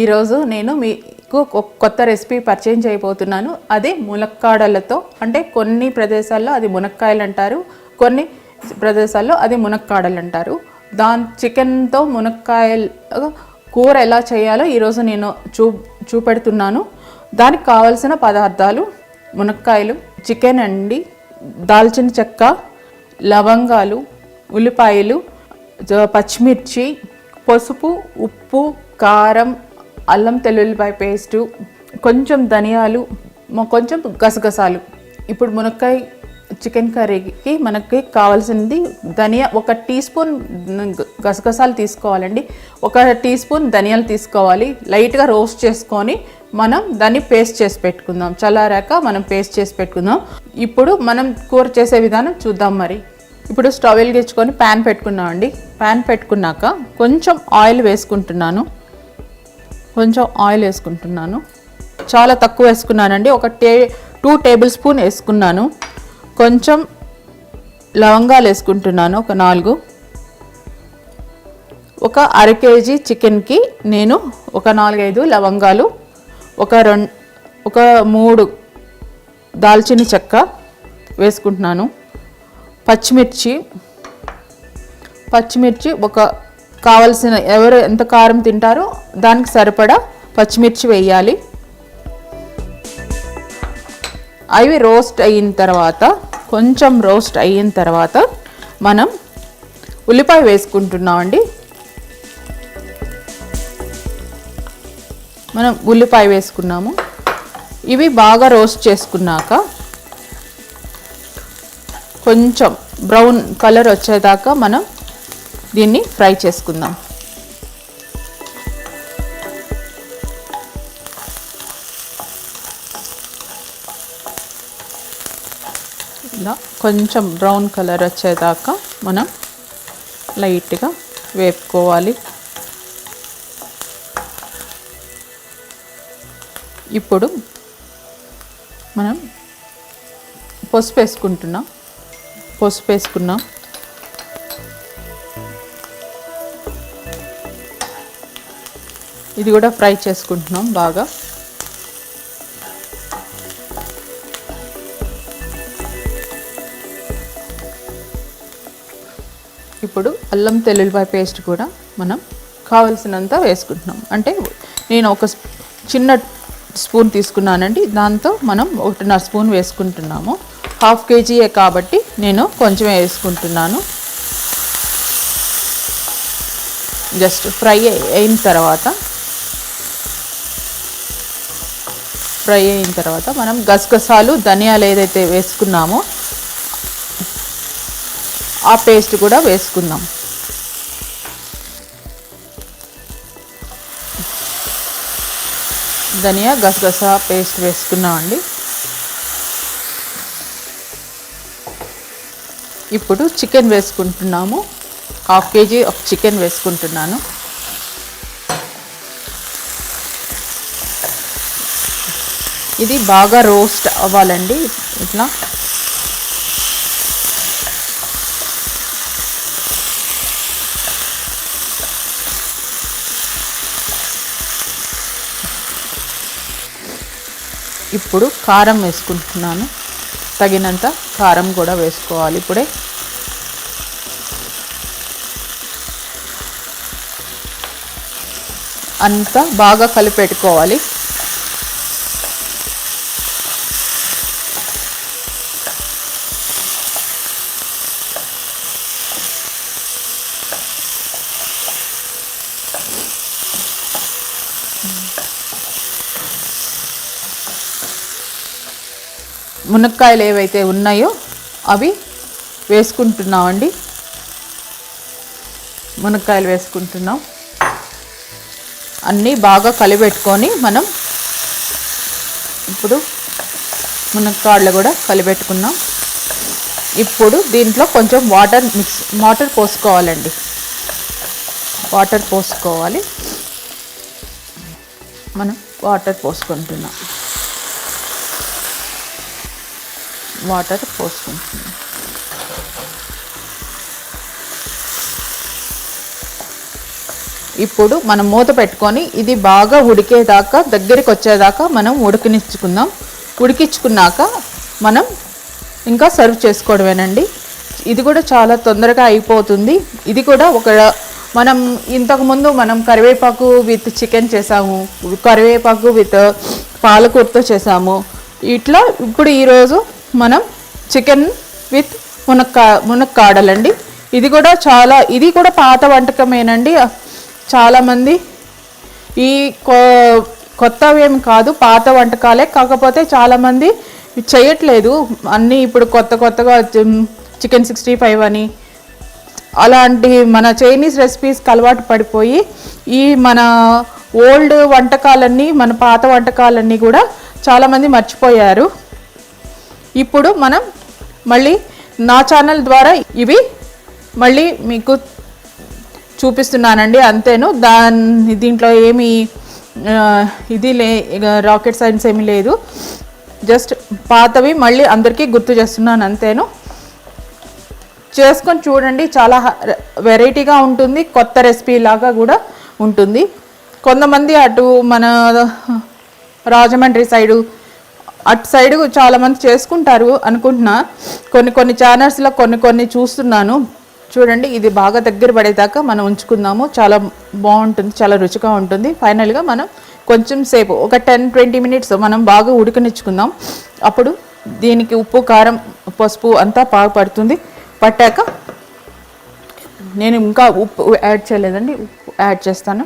ఈరోజు నేను మీకు కొత్త రెసిపీ పరిచయం చేయబోతున్నాను. అది మునక్కాడలతో అంటే కొన్ని ప్రదేశాల్లో అది మునక్కాయలు అంటారు కొన్ని ప్రదేశాల్లో అది మునక్కాడలు అంటారు దాని చికెన్తో మునక్కాయలు కూర ఎలా చేయాలో ఈరోజు నేను చూ చూపెడుతున్నాను. దానికి కావలసిన పదార్థాలు మునక్కాయలు చికెన్ అండి దాల్చిన చెక్క లవంగాలు ఉల్లిపాయలు పచ్చిమిర్చి పసుపు ఉప్పు కారం అల్లం తెల్లుల్లిపాయ పేస్టు కొంచెం ధనియాలు కొంచెం గసగసాలు. ఇప్పుడు మునక్కాయ చికెన్ కర్రీకి మనకి కావాల్సింది ధనియా ఒక టీ స్పూన్ గసగసాలు తీసుకోవాలండి. ఒక టీ స్పూన్ ధనియాలు తీసుకోవాలి. లైట్గా రోస్ట్ చేసుకొని మనం దాన్ని పేస్ట్ చేసి పెట్టుకుందాం. చల్లారాక మనం పేస్ట్ చేసి పెట్టుకుందాం. ఇప్పుడు మనం కూర చేసే విధానం చూద్దాం మరి. ఇప్పుడు స్టవ్ వెలిగించుకొని ప్యాన్ పెట్టుకున్నాం అండి ప్యాన్ పెట్టుకున్నాక కొంచెం ఆయిల్ వేసుకుంటున్నాను. కొంచెం ఆయిల్ వేసుకుంటున్నాను. చాలా తక్కువ వేసుకున్నానండి. ఒక టే టూ టేబుల్ స్పూన్ వేసుకున్నాను. కొంచెం లవంగాలు వేసుకుంటున్నాను. ఒక నాలుగు. ఒక అర కేజీ చికెన్కి నేను ఒక నాలుగైదు లవంగాలు ఒక రెండు ఒక మూడు దాల్చిన చెక్క వేసుకుంటున్నాను. పచ్చిమిర్చి పచ్చిమిర్చి ఒక కావలసిన ఎవరు ఎంత కారం తింటారో దానికి సరిపడా పచ్చిమిర్చి వేయాలి. అవి రోస్ట్ అయిన తర్వాత కొంచెం రోస్ట్ అయిన తర్వాత మనం ఉల్లిపాయ వేసుకుంటున్నామండి. మనం ఉల్లిపాయ వేసుకున్నాము. ఇవి బాగా రోస్ట్ చేసుకున్నాక కొంచెం బ్రౌన్ కలర్ వచ్చేదాకా మనం దీన్ని ఫ్రై చేసుకుందాం. ఇలా కొంచెం బ్రౌన్ కలర్ వచ్చేదాకా మనం లైట్గా వేపుకోవాలి. ఇప్పుడు మనం పసుపు వేసుకుంటున్నాం. పసుపు వేసుకున్నాం. ఇది కూడా ఫ్రై చేసుకుంటున్నాం బాగా. ఇప్పుడు అల్లం తెల్లుల్లిపాయ పేస్ట్ కూడా మనం కావలసినంత వేసుకుంటున్నాం. అంటే నేను ఒక చిన్న స్పూన్ తీసుకున్నానండి. దాంతో మనం ఒకటిన్నర స్పూన్ వేసుకుంటున్నాము. హాఫ్ కేజీయే కాబట్టి నేను కొంచెం వేసుకుంటున్నాను. జస్ట్ ఫ్రై అయిన తర్వాత ఫ్రై అయిన తర్వాత మనం గసగసాలు ధనియాలు ఏదైతే వేసుకున్నామో ఆ పేస్ట్ కూడా వేసుకుందాం. ధనియా గసగసా పేస్ట్ వేసుకున్నామండి. ఇప్పుడు చికెన్ వేసుకుంటున్నాము. హాఫ్ కేజీ ఒక చికెన్ వేసుకుంటున్నాను. ఇది బాగా రోస్ట్ అవ్వాలండి. ఇట్లా. ఇప్పుడు కారం వేసుకుంటున్నాను. తగినంత కారం కూడా వేసుకోవాలి ఇప్పుడే. అంతా బాగా కలిపెట్టుకోవాలి. మునక్కాయలు ఏవైతే ఉన్నాయో అవి వేసుకుంటున్నామండి. మునక్కాయలు వేసుకుంటున్నాం. అన్నీ బాగా కలిపెట్టుకొని మనం ఇప్పుడు మునక్కాయలు కూడా కలిపెట్టుకున్నాం. ఇప్పుడు దీంట్లో కొంచెం వాటర్ మిక్స్ వాటర్ పోసుకోవాలండి. వాటర్ పోసుకోవాలి. మనం వాటర్ పోసుకుంటున్నాం. వాటర్ పోసుకుంటున్నాం ఇప్పుడు మనం మూత పెట్టుకొని ఇది బాగా ఉడికేదాకా దగ్గరికి వచ్చేదాకా మనం ఉడికినిచ్చుకుందాం. ఉడికించుకున్నాక మనం ఇంకా సర్వ్ చేసుకోవడమేనండి. ఇది కూడా చాలా తొందరగా అయిపోతుంది. ఇది కూడా ఒక మనం ఇంతకుముందు మనం కరివేపాకు విత్ చికెన్ చేసాము కరివేపాకు విత్ పాలకూరతో చేసాము. ఇట్లా ఇప్పుడు ఈరోజు మనం చికెన్ విత్ మునక్కా మునక్కాడలండి. ఇది కూడా చాలా ఇది కూడా పాత వంటకమేనండి. చాలామంది ఈ కొ కొత్తవి ఏమి కాదు పాత వంటకాలే. కాకపోతే చాలామంది చేయట్లేదు. అన్నీ ఇప్పుడు కొత్త కొత్తగా చికెన్ సిక్స్టీ ఫైవ్ అని అలాంటి మన చైనీస్ రెసిపీస్కి అలవాటు పడిపోయి ఈ మన ఓల్డ్ వంటకాలన్నీ మన పాత వంటకాలన్నీ కూడా చాలామంది మర్చిపోయారు. ఇప్పుడు మనం మళ్ళీ నా ఛానల్ ద్వారా ఇవి మళ్ళీ మీకు చూపిస్తున్నానండి అంతేను. దాని దీంట్లో ఏమి ఇది లే రాకెట్ సైన్స్ ఏమీ లేదు. జస్ట్ పాతవి మళ్ళీ అందరికీ గుర్తు చేస్తున్నాను అంతేను. చేసుకొని చూడండి చాలా హ- వెరైటీగా ఉంటుంది కొత్త రెసిపీ లాగా కూడా ఉంటుంది. కొంతమంది అటు మన రాజమండ్రి సైడు అటు సైడు చాలామంది చేసుకుంటారు అనుకుంటున్నా. కొన్ని కొన్ని ఛానల్స్లో కొన్ని కొన్ని చూస్తున్నాను. చూడండి ఇది బాగా దగ్గర పడేదాకా మనం ఉంచుకుందాము. చాలా బాగుంటుంది చాలా రుచిగా ఉంటుంది. ఫైనల్గా మనం కొంచెం సేపు ఒక టెన్ ట్వంటీ మినిట్స్ మనం బాగా ఉడకనిచ్చుకుందాం. అప్పుడు దీనికి ఉప్పు కారం పసుపు అంతా బాగా పడుతుంది. పట్టాక నేను ఇంకా ఉప్పు యాడ్ చేయలేదండి ఉప్పు యాడ్ చేస్తాను.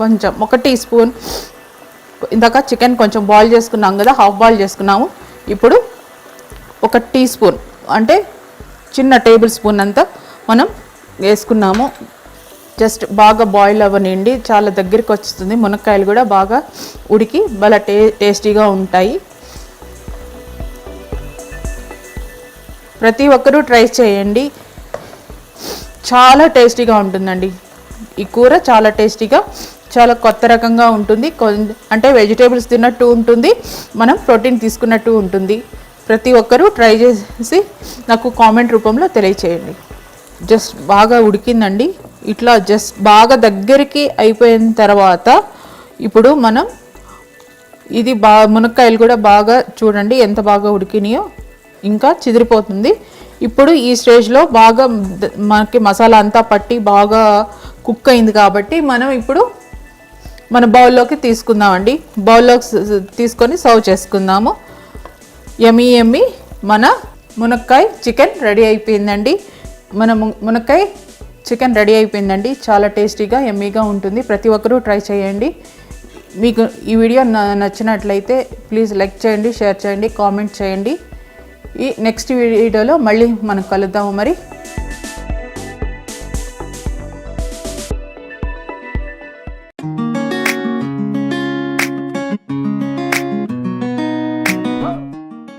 కొంచెం ఒక టీ స్పూన్ ఇందాక చికెన్ కొంచెం బాయిల్ చేసుకున్నాం కదా హాఫ్ బాయిల్ చేసుకున్నాము. ఇప్పుడు ఒక టీ స్పూన్ అంటే చిన్న టేబుల్ స్పూన్ అంతా మనం వేసుకున్నాము. జస్ట్ బాగా బాయిల్ అవ్వనిండి చాలా దగ్గరికి వస్తుంది. మునక్కాయలు కూడా బాగా ఉడికి బాగా టే టేస్టీగా ఉంటాయి. ప్రతి ఒక్కరూ ట్రై చేయండి. చాలా టేస్టీగా ఉంటుందండి. ఈ కూర చాలా టేస్టీగా చాలా కొత్త రకంగా ఉంటుంది. అంటే వెజిటేబుల్స్ తిన్నట్టు ఉంటుంది. మనం ప్రోటీన్ తీసుకున్నట్టు ఉంటుంది. ప్రతి ఒక్కరూ ట్రై చేసి నాకు కామెంట్ రూపంలో తెలియచేయండి. జస్ట్ బాగా ఉడికిందండి. ఇట్లా జస్ట్ బాగా దగ్గరికి అయిపోయిన తర్వాత ఇప్పుడు మనం ఇది బా మునక్కాయలు కూడా బాగా చూడండి ఎంత బాగా ఉడికినాయో. ఇంకా చిదిరిపోతుంది. ఇప్పుడు ఈ స్టేజ్లో బాగా మనకి మసాలా అంతా పట్టి బాగా కుక్ అయింది కాబట్టి మనం ఇప్పుడు మన బౌల్లోకి తీసుకుందామండి. బౌల్లోకి తీసుకొని సర్వ్ చేసుకుందాము. ఎమ్మి ఎమ్మి మన మునక్కాయ చికెన్ రెడీ అయిపోయిందండి. మన మునక్కాయ చికెన్ రెడీ అయిపోయిందండి. చాలా టేస్టీగా ఎమ్మీగా ఉంటుంది. ప్రతి ఒక్కరూ ట్రై చేయండి. మీకు ఈ వీడియో నచ్చినట్లయితే ప్లీజ్ లైక్ చేయండి షేర్ చేయండి కామెంట్ చేయండి. ఈ నెక్స్ట్ వీడియోలో మళ్ళీ మనం కలుద్దాము మరి.